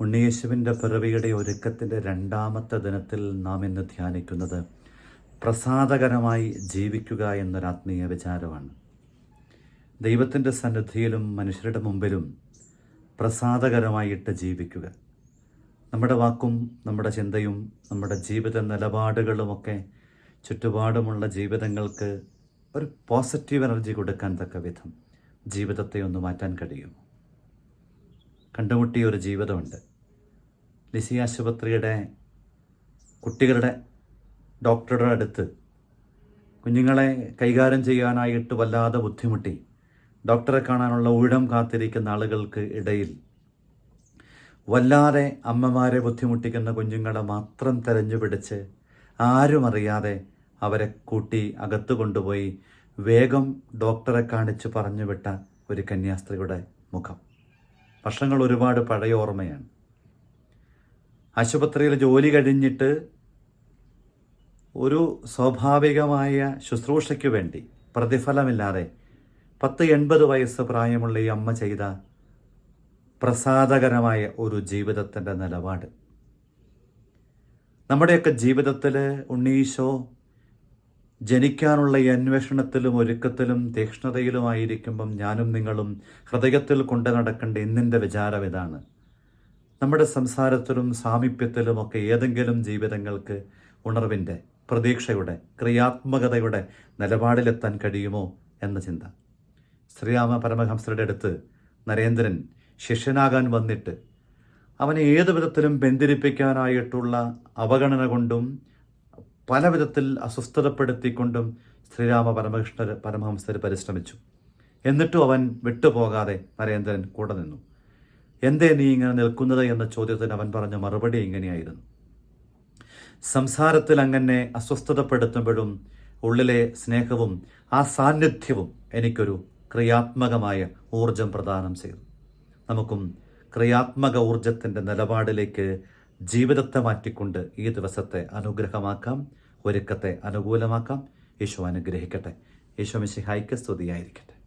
ഉണ്ണിയേശുവിന്റെ പിറവിയുടെ ഒരുക്കത്തിന്റെ രണ്ടാമത്തെ ദിനത്തിൽ നാം ഇന്ന് ധ്യാനിക്കുന്നത് പ്രസാദകരമായി ജീവിക്കുക എന്നൊരാത്മീയ വിചാരമാണ്. ദൈവത്തിന്റെ സന്നിധിയിലും മനുഷ്യരുടെ മുമ്പിലും പ്രസാദകരമായിട്ട് ജീവിക്കുക. നമ്മുടെ വാക്കും നമ്മുടെ ചിന്തയും നമ്മുടെ ജീവിത നിലപാടുകളുമൊക്കെ ചുറ്റുപാടുമുള്ള ജീവിതങ്ങൾക്ക് ഒരു പോസിറ്റീവ് എനർജി കൊടുക്കാൻ തക്ക വിധം ജീവിതത്തെ ഒന്ന് മാറ്റാൻ കഴിയുമോ കണ്ടുമുട്ടിയ ഒരു ജീവിതമുണ്ട്. ലിസി ആശുപത്രിയുടെ കുട്ടികളുടെ ഡോക്ടറുടെ അടുത്ത് കുഞ്ഞുങ്ങളെ കൈകാര്യം ചെയ്യാനായിട്ട് വല്ലാതെ ബുദ്ധിമുട്ടി. ഡോക്ടറെ കാണാനുള്ള ഊഴം കാത്തിരിക്കുന്ന ആളുകൾക്ക് ഇടയിൽ വല്ലാതെ അമ്മമാരെ ബുദ്ധിമുട്ടിക്കുന്ന കുഞ്ഞുങ്ങളെ മാത്രം തെരഞ്ഞുപിടിച്ച് ആരും അറിയാതെ അവരെ കൂട്ടി അകത്തു കൊണ്ടുപോയി വേഗം ഡോക്ടറെ കാണിച്ച് പറഞ്ഞു വിട്ട ഒരു കന്യാസ്ത്രീയുടെ മുഖം. വർഷങ്ങൾ ഒരുപാട് പഴയ ഓർമ്മയാണ്. ആശുപത്രിയിൽ ജോലി കഴിഞ്ഞിട്ട് ഒരു സ്വാഭാവികമായ ശുശ്രൂഷയ്ക്ക് വേണ്ടി പ്രതിഫലമില്ലാതെ പത്ത് എൺപത് വയസ്സ് പ്രായമുള്ള ഈ അമ്മ ചെയ്ത പ്രസാദകരമായ ഒരു ജീവിതത്തിന്റെ നിലപാട്. നമ്മുടെയൊക്കെ ജീവിതത്തിൽ ഉണ്ണീശോ ജനിക്കാനുള്ള ഈ അന്വേഷണത്തിലും ഒരുക്കത്തിലും തീക്ഷ്ണതയിലുമായിരിക്കുമ്പം ഞാനും നിങ്ങളും ഹൃദയത്തിൽ കൊണ്ടു നടക്കേണ്ട ഇന്നിന്റെ വിചാരം ഇതാണ്. നമ്മുടെ സംസാരത്തിലും സാമീപ്യത്തിലുമൊക്കെ ഏതെങ്കിലും ജീവിതങ്ങൾക്ക് ഉണർവിന്റെ പ്രതീക്ഷയുടെ ക്രിയാത്മകതയുടെ നിലപാടിലെത്താൻ കഴിയുമോ എന്ന ചിന്ത. ശ്രീരാമ പരമഹംസരുടെ അടുത്ത് നരേന്ദ്രൻ ശിഷ്യനാകാൻ വന്നിട്ട് അവനെ ഏതു വിധത്തിലും ബന്ധിരിപ്പിക്കാനായിട്ടുള്ള അവഗണന കൊണ്ടും പല വിധത്തിൽ അസ്വസ്ഥതപ്പെടുത്തിക്കൊണ്ടും ശ്രീരാമ പരമകൃഷ്ണർ പരമഹംസർ പരിശ്രമിച്ചു. എന്നിട്ടും അവൻ വിട്ടുപോകാതെ നരേന്ദ്രൻ കൂടെ നിന്നു. എന്തേ നീ ഇങ്ങനെ നിൽക്കുന്നത്? എന്ന ചോദ്യത്തിന് അവൻ പറഞ്ഞ മറുപടി ഇങ്ങനെയായിരുന്നു. സംസാരത്തിൽ അങ്ങനെ അസ്വസ്ഥതപ്പെടുത്തുമ്പോഴും ഉള്ളിലെ സ്നേഹവും ആ സാന്നിധ്യവും എനിക്കൊരു ക്രിയാത്മകമായ ഊർജം പ്രദാനം ചെയ്തു. നമുക്കും ക്രിയാത്മക ഊർജത്തിന്റെ നിലപാടിലേക്ക് ജീവിതത്തെ മാറ്റിക്കൊണ്ട് ഈ ദിവസത്തെ അനുഗ്രഹമാക്കാം. ഒരുക്കത്തെ അനുകൂലമാക്കാം. യേശു അനുഗ്രഹിക്കട്ടെ. യേശു മിശിഹായ്ക്ക് സ്തുതിയായിരിക്കട്ടെ.